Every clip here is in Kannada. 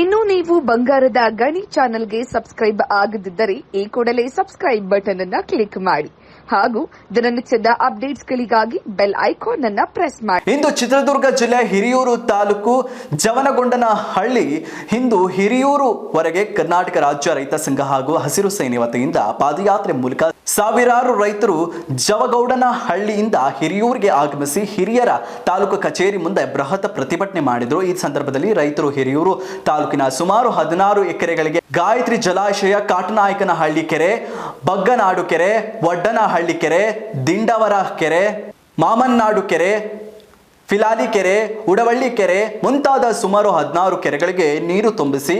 ಇನ್ನು ನೀವು ಬಂಗಾರದ ಗಣಿ ಚಾನೆಲ್ಗೆ ಸಬ್ಸ್ಕ್ರೈಬ್ ಆಗದಿದ್ದರೆ ಈ ಕೂಡಲೇ ಸಬ್ಸ್ಕ್ರೈಬ್ ಬಟನ್ ಅನ್ನ ಕ್ಲಿಕ್ ಮಾಡಿ. ಹಾಗೂ ದಿನನಿತ್ಯದ ಅಪ್ಡೇಟ್ಸ್ಗಳಿಗಾಗಿ ಬೆಲ್ ಐಕಾನ್ ಅನ್ನ ಪ್ರೆಸ್ ಮಾಡಿ. ಇಂದು ಚಿತ್ರದುರ್ಗ ಜಿಲ್ಲೆ ಹಿರಿಯೂರು ತಾಲೂಕು ಜವನಗೊಂಡನ ಹಳ್ಳಿ ಇಂದು ಹಿರಿಯೂರುವರೆಗೆ ಕರ್ನಾಟಕ ರಾಜ್ಯ ರೈತ ಸಂಘ ಹಾಗೂ ಹಸಿರು ಸೇನೆ ವತಿಯಿಂದ ಪಾದಯಾತ್ರೆ ಮೂಲಕ ಸಾವಿರಾರು ರೈತರು ಜವಗೌಡನ ಹಳ್ಳಿಯಿಂದ ಹಿರಿಯೂರಿಗೆ ಆಗಮಿಸಿ ಹಿರಿಯರ ತಾಲೂಕು ಕಚೇರಿ ಮುಂದೆ ಬೃಹತ್ ಪ್ರತಿಭಟನೆ ಮಾಡಿದರು. ಈ ಸಂದರ್ಭದಲ್ಲಿ ರೈತರು ಹಿರಿಯೂರು ತಾಲೂಕಿನ ಸುಮಾರು ಹದಿನಾರು ಎಕರೆಗಳಿಗೆ ಗಾಯತ್ರಿ ಜಲಾಶಯ ಕಾಟನಾಯಕನ ಹಳ್ಳಿ ಕೆರೆ, ಬಗ್ಗನಾಡು ಕೆರೆ, ವಡ್ಡನಹಳ್ಳಿ ಕೆರೆ, ದಿಂಡವರ ಕೆರೆ, ಮಾಮನ್ನಾಡು ಕೆರೆ, ಫಿಲಾಲಿ ಕೆರೆ, ಉಡವಳ್ಳಿ ಕೆರೆ ಮುಂತಾದ ಸುಮಾರು ಹದಿನಾರು ಕೆರೆಗಳಿಗೆ ನೀರು ತುಂಬಿಸಿ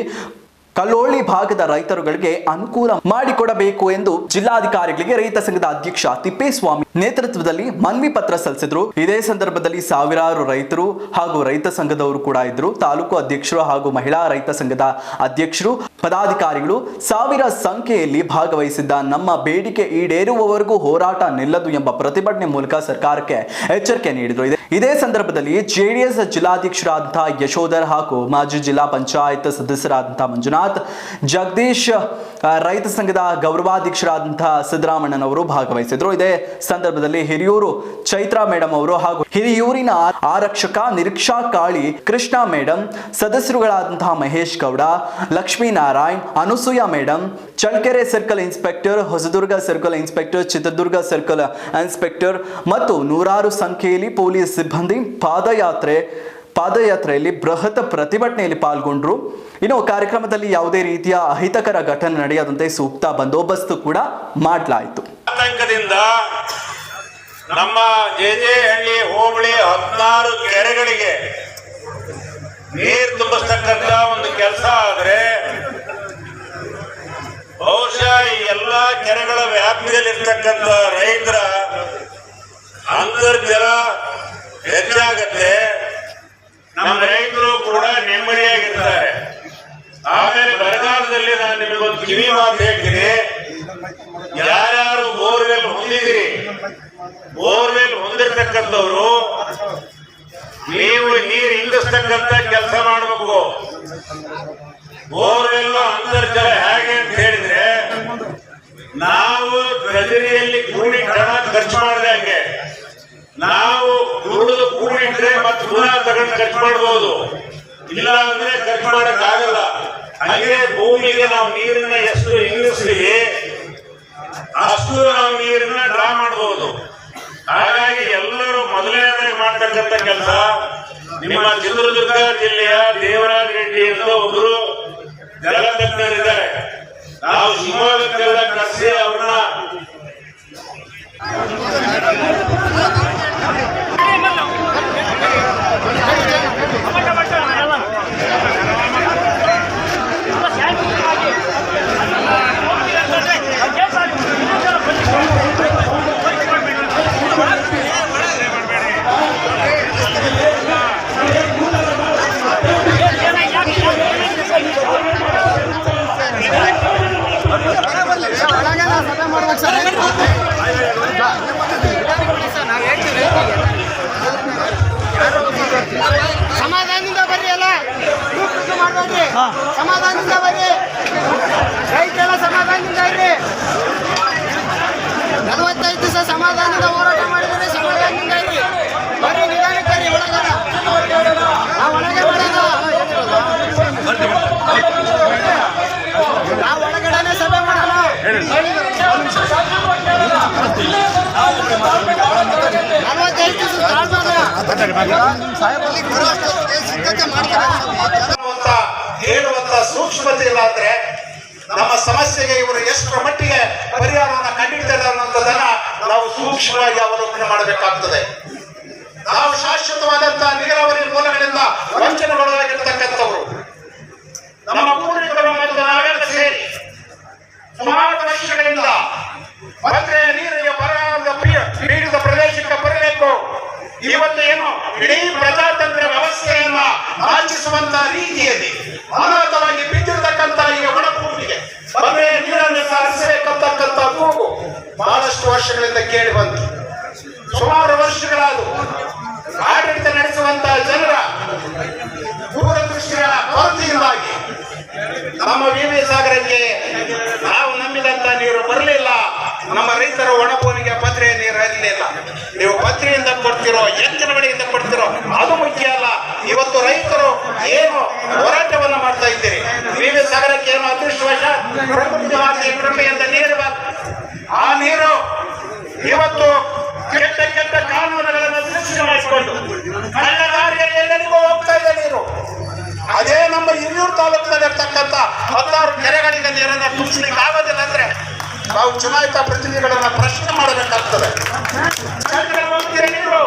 ಕಲ್ಲೋಳಿ ಭಾಗದ ರೈತರುಗಳಿಗೆ ಅನುಕೂಲ ಮಾಡಿಕೊಡಬೇಕು ಎಂದು ಜಿಲ್ಲಾಧಿಕಾರಿಗಳಿಗೆ ರೈತ ಸಂಘದ ಅಧ್ಯಕ್ಷ ತಿಪ್ಪೇಸ್ವಾಮಿ ನೇತೃತ್ವದಲ್ಲಿ ಮನವಿ ಪತ್ರ ಸಲ್ಲಿಸಿದ್ರು. ಇದೇ ಸಂದರ್ಭದಲ್ಲಿ ಸಾವಿರಾರು ರೈತರು ಹಾಗೂ ರೈತ ಸಂಘದವರು ಕೂಡ ಇದ್ರು. ತಾಲೂಕು ಅಧ್ಯಕ್ಷರು ಹಾಗೂ ಮಹಿಳಾ ರೈತ ಸಂಘದ ಅಧ್ಯಕ್ಷರು, ಪದಾಧಿಕಾರಿಗಳು ಸಾವಿರ ಸಂಖ್ಯೆಯಲ್ಲಿ ಭಾಗವಹಿಸಿದ್ದ ನಮ್ಮ ಬೇಡಿಕೆ ಈಡೇರುವವರೆಗೂ ಹೋರಾಟ ನಿಲ್ಲದು ಎಂಬ ಪ್ರತಿಭಟನೆ ಮೂಲಕ ಸರ್ಕಾರಕ್ಕೆ ಎಚ್ಚರಿಕೆ ನೀಡಿದರು. ಇದೇ- ಸಂದರ್ಭದಲ್ಲಿ ಜೆಡಿಎಸ್ ಜಿಲ್ಲಾಧ್ಯಕ್ಷರಾದಂತಹ ಯಶೋಧರ್ ಹಾಗೂ ಮಾಜಿ ಜಿಲ್ಲಾ ಪಂಚಾಯತ್ ಸದಸ್ಯರಾದಂತಹ ಮಂಜುನಾಥ್ ಜಗದೀಶ್ ರೈತ ಸಂಘದ ಗೌರವಾಧ್ಯಕ್ಷರಾದಂತಹ ಸಿದ್ದರಾಮಣ್ಣನವರು ಭಾಗವಹಿಸಿದ್ರು. ಇದೇ ಸಂದರ್ಭದಲ್ಲಿ ಹಿರಿಯೂರು ಚೈತ್ರಾ ಮೇಡಮ್ ಅವರು ಹಾಗೂ ಹಿರಿಯೂರಿನ ಆರಕ್ಷಕ ನಿರೀಕ್ಷಾ Kali Krishna madam ಸದಸ್ಯರುಗಳಾದಂತಹ Mahesh Gowda, Lakshminarayan, Anusuya madam Challakere circle inspector, Hosadurga circle inspector, Chitradurga circle inspector ಮತ್ತು ನೂರಾರು ಸಂಖ್ಯೆಯಲ್ಲಿ ಪೊಲೀಸ್ ಸಿಬ್ಬಂದಿ ಪಾದಯಾತ್ರೆ, ಪಾದಯಾತ್ರೆಯಲ್ಲಿ ಬೃಹತ್ ಪ್ರತಿಭಟನೆಯಲ್ಲಿ ಪಾಲ್ಗೊಂಡ್ರು. ಇನ್ನು ಕಾರ್ಯಕ್ರಮದಲ್ಲಿ ಯಾವುದೇ ರೀತಿಯ ಅಹಿತಕರ ಘಟನೆ ನಡೆಯದಂತೆ ಸೂಕ್ತ ಬಂದೋಬಸ್ತ್ ಕೂಡ ಮಾಡಲಾಯಿತು. ಆತಂಕದಿಂದ ನಮ್ಮ ಜೆ ಜೆ ಹಳ್ಳಿ ಹೋಬಳಿ ಹದಿನಾರು ಕೆರೆಗಳಿಗೆ ನೀರು ತುಂಬಿಸ್ತಕ್ಕಂಥ ಒಂದು ಕೆಲಸ ಆದರೆ ಬಹುಶಃ ಈ ಎಲ್ಲ ಕೆರೆಗಳ ವ್ಯಾಪ್ತಿಯಲ್ಲಿರ್ತಕ್ಕಂಥ ರೈತರ ಅಂತರ್ಜಲ ಹೆಚ್ಚಾಗತ್ತೆ. ನಮ್ಮ ರೈತರು ಕೂಡ ನೆಮ್ಮದಿಯಾಗಿರ್ತಾರೆ. ಆಮೇಲೆ ಬರಗಾಲದಲ್ಲಿ ನಾನು ನಿಮಗೊಂದು ಕಿವಿ ಮಾತು ಹೇಳ್ತೀನಿ. ಯಾರ್ಯಾರು ಬೋರ್ವೆಲ್ ಹೊಂದಿದಿರಿ ಬೋರ್ವೆಲ್ ಹೊಂದಿರ್ತಕ್ಕಂಥವ್ರು, ನೀವು ನೀರು ಇಂಗಿಸ್ತಕ್ಕಂಥ ಕೆಲಸ ಮಾಡಬೇಕು. ಬೋರ್ವೆಲ್ ಅಂತರ್ಜಲ ಹೇಗೆ ಅಂತ ಹೇಳಿದ್ರೆ, ನಾವು ರಜನಿಯಲ್ಲಿ ಕೂಡಿ ಹಣ ಖರ್ಚು ಮಾಡಿದಂಗೆ ನಾವು ದುಡಿದು ಕೂಡಿಟ್ರೆ ಮತ್ತೆ ಪುನಃ ತಗೊಂಡು ಖರ್ಚು ಮಾಡಬಹುದು ಇಲ್ಲ ಅಂದ್ರೆ ಖರ್ಚು ಮಾಡಕ್ ಹಾಗೆ ಭೂಮಿಗೆ ನಾವು ನೀರನ್ನ ಎಷ್ಟು ಇಂಗಿಸ್ತೀವಿ ಅಷ್ಟು ನಾವು ನೀರನ್ನ ಡ್ರಾ ಮಾಡಬಹುದು ಹಾಗಾಗಿ ಎಲ್ಲರೂ ಮೊದಲನೇದಾಗಿ ಮಾಡ್ತಕ್ಕಂಥ ಕೆಲಸ ನಿಮ್ಮ ಚಿತ್ರದುರ್ಗ ಜಿಲ್ಲೆಯ ದೇವರಾಜ ರೆಡ್ಡಿ ಅಂತ ಒಬ್ರು ಜಲತಜ್ಞರಿದ್ದಾರೆ. ನಾವು ಶಿವಮೊಗ್ಗಕ್ಕೆಲ್ಲ ಕರೆಸಿ ಅವ್ರನ್ನ ಮಾಡ್ಬೇಡ್ರಿ ಸಮಾಧಾನದಿಂದ ಬರ್ರಿ ರೈತೆಲ್ಲ ಸಮಾಧಾನದಿಂದ ಇರ್ರಿ ನಲವತ್ತೈದು ದಿವಸ ಸಮಾಧಾನದಿಂದ ಹೋರಾಟ ಮಾಡಿದ್ರೆ ಸಮಾಧಾನದಿಂದ ಇರ್ರಿ ಬರ್ರಿ ನಿಧಾನಕ್ಕೆ ಬರ್ರಿ ಒಳಗಡ ನಾವು ಒಳಗೆ ನಾವು ಒಳಗಡೆನೆ ಸಭೆ ಮಾಡೋಣ ನಲವತ್ತೈದು ದಿವಸ ಅಂತ ಹೇಳುವಂತ ಇಲ್ಲ ಅಂದ್ರೆ ನಮ್ಮ ಸಮಸ್ಯೆಗೆ ಇವರು ಎಷ್ಟರ ಮಟ್ಟಿಗೆ ಪರಿಹಾರವನ್ನು ಕಂಡಿಡ್ತಾರೆ ಅನ್ನೋದನ್ನ ನಾವು ಸೂಕ್ಷ್ಮವಾಗಿ ಅವಲೋಕನೆ ಮಾಡಬೇಕಾಗ್ತದೆ. ನಾವು ಶಾಶ್ವತವಾದಂತಹ ನೀರಾವರಿ ಮೂಲಗಳಿಂದ ವಂಚನೆಗೊಳಗಾಗಿರ್ತಕ್ಕಂಥವ್ರು ವರ್ಷಗಳಿಂದ ಕೇಳಿ ಬಂತು. ಸುಮಾರು ವರ್ಷಗಳಾದವು. ಆಡಳಿತ ನಡೆಸುವಂತಹ ಜನರ ದೂರದೃಷ್ಟಿಗಳ ಕೊರತೆಯಿಂದಾಗಿ ನಮ್ಮ ವಿ ಸಾಗರಕ್ಕೆ ನಾವು ನಂಬಿದಂತ ನೀರು ಬರಲಿಲ್ಲ. ನಮ್ಮ ರೈತರ ಒಣಭೂಮಿಗೆ ಪತ್ರೆ ನೀರು ಇರಲಿಲ್ಲ ನೀವು ಪತ್ರೆಯಿಂದ ಕೊಡ್ತಿರೋ ಎತ್ತಿನ ಬೆಳೆಯಿಂದ ಕೊಡ್ತಿರೋ, ಅದು ಮುಖ್ಯ ಅಲ್ಲ. ಇವತ್ತು ರೈತರು ಏನು ಹೋರಾಟವನ್ನು ಮಾಡ್ತಾ ಇದ್ದೀರಿ? ವಿ ಸಾಗರಕ್ಕೆ ಏನು ಅದೃಷ್ಟವಶ? ಪ್ರಕೃತಿ ಕೃಪೆಯಿಂದ ನೀರು ಆ ನೀರು ಇವತ್ತು ಕೆಟ್ಟ ಕೆಟ್ಟ ಕಾನೂನುಗಳನ್ನು ಸೃಷ್ಟಿ ಮಾಡಿಕೊಂಡು ಕಳ್ಳ ದಾರಿಯಲ್ಲಿ ಎಲ್ಲರಿಗೂ ಹೋಗ್ತಾ ಇದೆ ನೀರು. ಅದೇ ನಮ್ಮ ಹಿರಿಯೂರು ತಾಲೂಕಿನಲ್ಲಿ ಇರ್ತಕ್ಕಂಥ ಹತ್ತಾರು ಕೆರೆಗಳಿಗೆ ನೀರನ್ನು ತುಂಬಿಸ್ಲಿಕ್ಕೆ ಆಗೋದಿಲ್ಲ ಅಂದ್ರೆ ನಾವು ಚುನಾಯಿತ ಪ್ರತಿನಿಧಿಗಳನ್ನ ಪ್ರಶ್ನೆ ಮಾಡಬೇಕಾಗ್ತದೆ. ನೀರು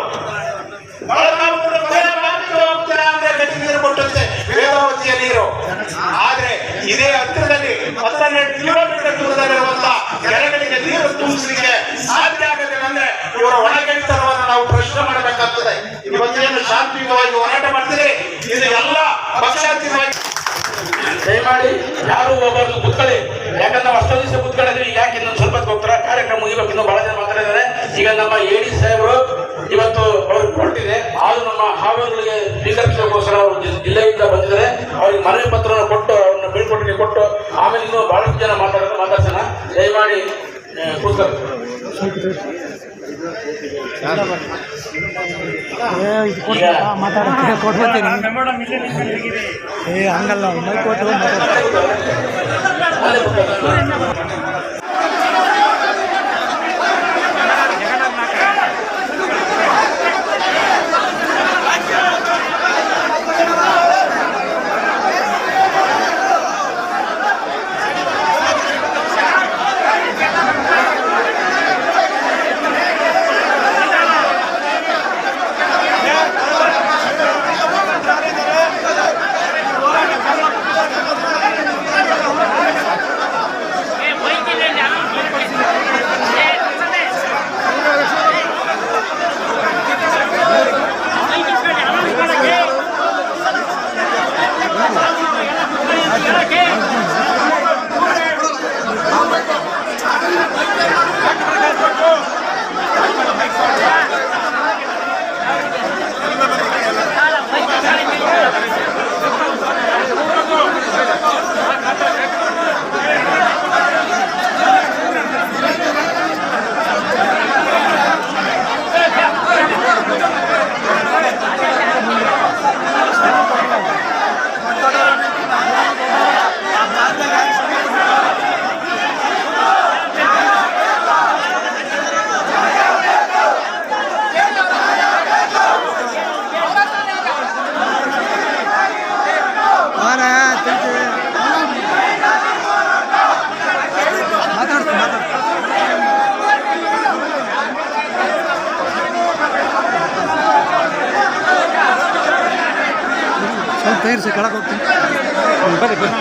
ಅಂದ್ರೆ ನೀರು ಕೊಟ್ಟಂತೆ ವೇದಾವತಿಯ ನೀರು. ಆದ್ರೆ ಇದೇ ಹತ್ತಿರದಲ್ಲಿ ಹತ್ತನ್ನೆರಡು ಕಿಲೋಮೀಟರ್ ದೂರದಲ್ಲಿರುವಂತ ಕೆರೆಗಳಿಗೆ ನೀರು ತುಂಬಿಸಲಿಕ್ಕೆ ಸಾಧ್ಯ ಆಗೋದಿಲ್ಲ ಅಂದ್ರೆ ಇವರ ಒಳಗೆಳಿತನವನ್ನು ನಾವು ಪ್ರಶ್ನೆ ಮಾಡಬೇಕಾಗ್ತದೆ ಇವತ್ತೇನು ಶಾಂತಿಯುತವಾಗಿ ಹೋರಾಟ ಮಾಡ್ತೀರಿ ಇದು ಎಲ್ಲ ಪಕ್ಷಾತೀತವಾಗಿ ದಯಮಾಡಿ ಯಾರು ಹೋಗಬಾರ್ದು ಕುತ್ಕೊಳ್ಳಿ ಯಾಕಂದ್ರೆ ನಾವು ಅಷ್ಟೊಂದು ದಿವಸ ಕುತ್ಕೊಂಡಿದ್ವಿ ಯಾಕೆ ಇನ್ನೊಂದು ಸ್ವಲ್ಪ ಹೊತ್ತು ಹೋಗ್ತಾರೆ ಕಾರ್ಯಕ್ರಮ ಮುಗಿಬೇಕು ಇನ್ನೂ ಬಹಳ ಜನ ಮಾತಾಡಿದ್ದಾರೆ ಈಗ ನಮ್ಮ ಎಡಿ ಸಾಹೇಬರು ಇವತ್ತು ಅವ್ರಿಗೆ ಕೊಟ್ಟಿದೆ. ಆದ್ರೂ ನಮ್ಮ ಹಾವೇರಿಗೆ ಸ್ವೀಕರಿಸೋಕ್ಕೋಸ್ಕರ ಅವರು ಜಿಲ್ಲೆಯಿಂದ ಬಂದಿದ್ದಾರೆ. ಅವ್ರಿಗೆ ಮನವಿ ಪತ್ರವನ್ನು ಕೊಟ್ಟು ಅವ್ರನ್ನ ಬೀಳ್ಕೊಟ್ಟಿಗೆ ಕೊಟ್ಟು ಆಮೇಲೆ ಇನ್ನೂ ಬಹಳಷ್ಟು ಜನ ಮಾತಾಡೋದು ಮಾತಾಡ್ಸೋಣ. ದಯಮಾಡಿ ಏ ಹಂಗಲ್ಲ ಮೈ ಕೊಟ್ಟು Son terce, carajo. Vale, pues.